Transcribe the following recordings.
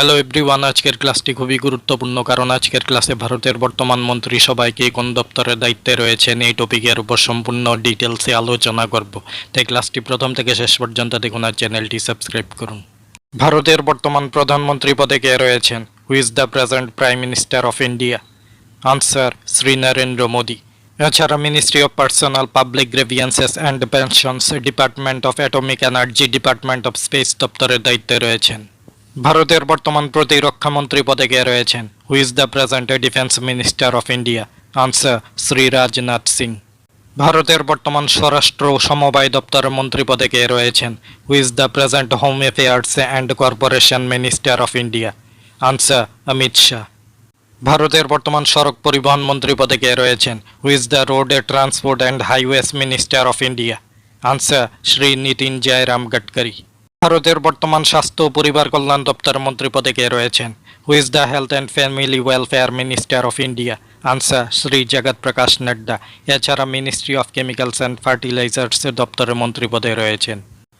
Hello everyone আজকের ক্লাসটি খুবই গুরুত্বপূর্ণ কারণ আজকের ক্লাসে ভারতের বর্তমান মন্ত্রিসভায় কে কোন দপ্তরের দায়িত্বে রয়েছেন এই টপিকের উপর সম্পূর্ণ ডিটেলসে আলোচনা করব। তাই ক্লাসটি প্রথম থেকে শেষ পর্যন্ত দেখুন আর চ্যানেলটি সাবস্ক্রাইব করুন। ভারতের বর্তমান প্রধানমন্ত্রী পদে কে রয়েছেন? Who is the present prime minister of India answer Shri Narendra Modi এছাড়া ministry of personnel public grievances and pensions department of atomic energy department of space দপ্তরের দায়িত্বে রয়েছেন। ভারতের বর্তমান প্রতিরক্ষা মন্ত্রী পদে কে রয়েছেন। Who is the present defence minister of India answer Shri Rajnath Singh ভারতের বর্তমান স্বরাষ্ট্র ও সমবায় দপ্তরের মন্ত্রী পদে কে রয়েছেন। Who is the present home affairs and corporation minister of India answer Amit Shah ভারতের বর্তমান সড়ক পরিবহন মন্ত্রী পদে কে রয়েছেন। Who is the road transport and highways minister of India answer Shri Nitin Jairam Gadkari ভারতের বর্তমান স্বাস্থ্য ও পরিবার কল্যাণ দপ্তর মন্ত্রী পদে কে রয়েছেন? Who is the health and family welfare minister of India answer Shri Jagat Prakash Nadda এছাড়া ministry of chemicals and fertilisers দপ্তরের মন্ত্রী পদে রয়েছেন।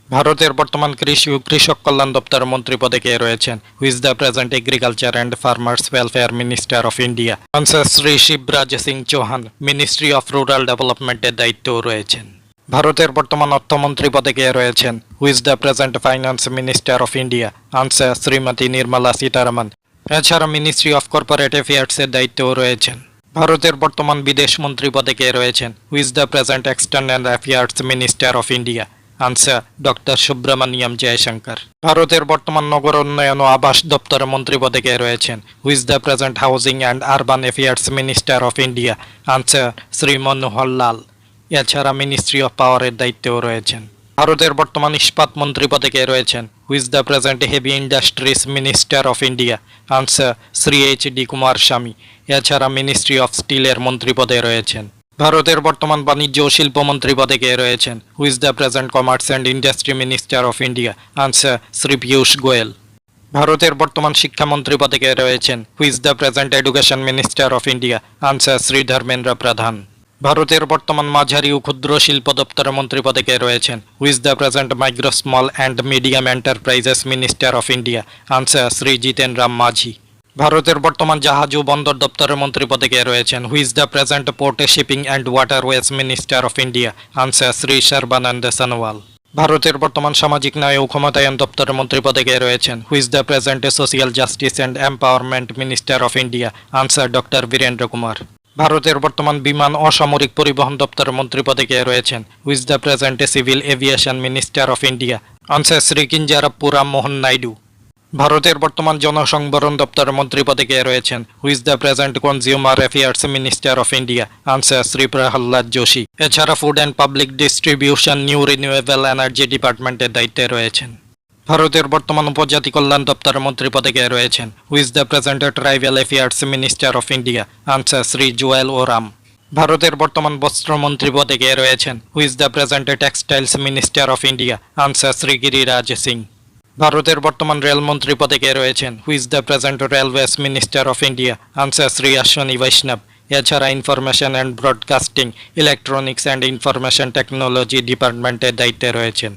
ভারতের বর্তমান কৃষি ও কৃষক কল্যাণ দপ্তর মন্ত্রী পদে কে রয়েছেন? Who is the present agriculture and farmers welfare minister of India answer Shri Shivraj Singh Chouhan ministry of rural ডেভেলপমেন্টের দায়িত্বও রয়েছেন। ভারতের বর্তমান অর্থমন্ত্রী পদে কে রয়েছেন? Who is the present finance minister of India answer Shrimati Nirmala Sitharaman এছাড়া মিনিস্ট্রি অফ কর্পোরেট অ্যাফেয়ার্সের দায়িত্বও রয়েছেন। ভারতের বর্তমান বিদেশ মন্ত্রী পদে কে রয়েছেন? Who is the present external affairs minister of India answer doctor Subrahmanyam Jaishankar ভারতের বর্তমান নগর উন্নয়ন ও আবাস দপ্তরের মন্ত্রী পদে কে রয়েছেন? Who is the present housing and urban affairs minister of India answer Shri Manohar Lal এছাড়া মিনিস্ট্রি অফ পাওয়ারের দায়িত্বেও রয়েছেন। ভারতের বর্তমান ইস্পাত মন্ত্রী পদে কে রয়েছেন? Who is the present heavy industries minister of India answer Shri H D Kumaraswamy এছাড়া মিনিস্ট্রি অফ স্টিলের মন্ত্রী পদে রয়েছেন। ভারতের বর্তমান বাণিজ্য ও শিল্প মন্ত্রী পদে কে রয়েছেন? Who is the present commerce and industry minister of India answer Shri Piyush Goyal ভারতের বর্তমান শিক্ষামন্ত্রী পদে কে রয়েছেন? Who is the present education minister of India answer Shri Dharmendra Pradhan ভারতের বর্তমান মাঝারি ও ক্ষুদ্র শিল্প দপ্তরের মন্ত্রী পদে কে রয়েছেন? Who is the present micro small and medium enterprises minister of India answer Shri Jitan Ram Manjhi ভারতের বর্তমান জাহাজ ও বন্দর দপ্তরের মন্ত্রী পদে কে রয়েছেন? Who is the present port shipping and waterways minister of India answer Shri Sarbananda Sonowal ভারতের বর্তমান সামাজিক ন্যায় ও ক্ষমতায়ন দপ্তরের মন্ত্রী পদে কে রয়েছেন? Who is the present social justice and empowerment minister of India answer doctor Virendra Kumar ভারতের বর্তমান বিমান অসামরিক পরিবহন দপ্তরের মন্ত্রী পদে কে রয়েছেন is the present civil aviation minister of India answer Shri Kinjarapu Ram Mohan Naidu. ভারতের বর্তমান জনসংবরণ দপ্তরের মন্ত্রী পদে কে রয়েছেন who is the present consumer affairs minister of India answer Shri Pralhad Joshi. এছাড়া food and public distribution new renewable energy ডিপার্টমেন্টের দায়িত্বে রয়েছেন। ভারতের বর্তমান উপজাতি কল্যাণ দপ্তরের মন্ত্রী পদে কে রয়েছেন। Who is the present tribal affairs minister of India answer Shri Jual Oram ভারতের বর্তমান বস্ত্রমন্ত্রী পদে কে রয়েছেন। Who is the present textiles minister of India answer Shri Giriraj Singh ভারতের বর্তমান রেলমন্ত্রী পদে কে রয়েছেন। Who is the present railways minister of India answer Shri Ashwini Vaishnaw এছাড়া information and broadcasting electronics and information technology ডিপার্টমেন্টের দায়িত্বে রয়েছেন।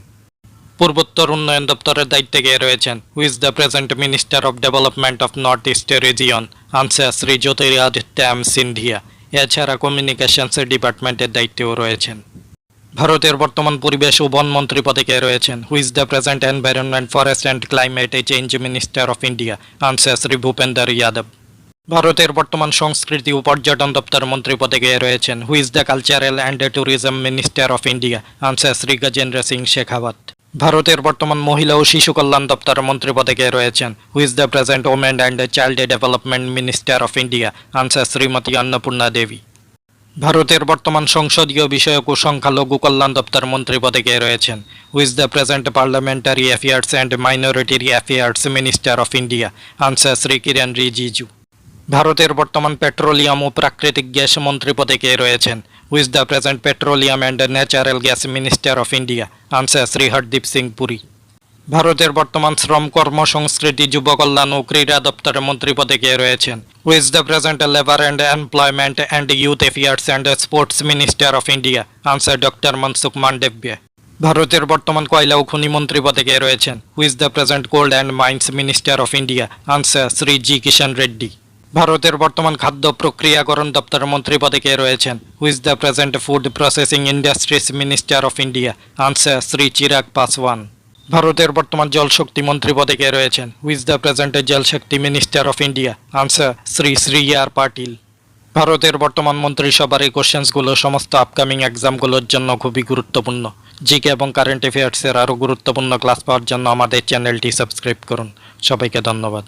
পূর্বোত্তর উন্নয়ন দপ্তরের দায়িত্বে গিয়ে রয়েছেন who is the present minister of development of north east region answer Shri Jyotiraditya M Scindia এছাড়া কমিউনিকেশনস ডিপার্টমেন্টের দায়িত্বেও রয়েছেন। ভারতের বর্তমান পরিবেশ ও বন মন্ত্রী পদে কে রয়েছেন who is the present environment forest and climate change minister of India answer Shri Bhupender Yadav ভারতের বর্তমান সংস্কৃতি ও পর্যটন দপ্তর মন্ত্রী পদে গিয়ে রয়েছেন who is the cultural and tourism minister of India answer Shri Gajendra Singh Shekhawat ভারতের বর্তমান মহিলা ও শিশু কল্যাণ দপ্তর মন্ত্রী পদে কে রয়েছেন? Who is the present women and child development minister of India answer Shrimati Annapurna Devi ভারতের বর্তমান সংসদীয় বিষয়ক ও সংখ্যালঘু কল্যাণ দপ্তর মন্ত্রী পদে কে রয়েছেন? Who is the present parliamentary affairs and minority affairs minister of India answer Shri Kiren Rijiju ভারতের বর্তমান পেট্রোলিয়াম ও প্রাকৃতিক গ্যাস মন্ত্রী পদে কে রয়েছেন? Who is the present petroleum and natural gas minister of India answer Shri Hardeep Singh Puri ভারতের বর্তমান শ্রম কর্মসংস্কৃতি, যুব কল্যাণ ও ক্রীড়া দপ্তরের মন্ত্রী পদে কে রয়েছেন? Who is the present labour and employment and youth affairs and sports minister of India answer doctor Mansukh Mandaviya ভারতের বর্তমান কয়লা ও খনি মন্ত্রী পদে কে রয়েছেন? Who is the present gold and mines minister of India answer Shri G Kishan Reddy ভারতের বর্তমান খাদ্য প্রক্রিয়াকরণ দপ্তরের মন্ত্রী পদে কে রয়েছেন? Who is the present food processing industries minister of India answer Shri Chirag Paswan ভারতের বর্তমান জলশক্তি মন্ত্রী পদে কে রয়েছেন? Who's the present Jalshakti minister of India answer Shri Shri R Patil ভারতের বর্তমান মন্ত্রিসভার এই কোশ্চেন্সগুলো সমস্ত আপকামিং এক্সামগুলোর জন্য খুবই গুরুত্বপূর্ণ। জিকে এবং কারেন্ট অ্যাফেয়ার্সের আরও গুরুত্বপূর্ণ ক্লাস পাওয়ার জন্য আমাদের চ্যানেলটি সাবস্ক্রাইব করুন। সবাইকে ধন্যবাদ।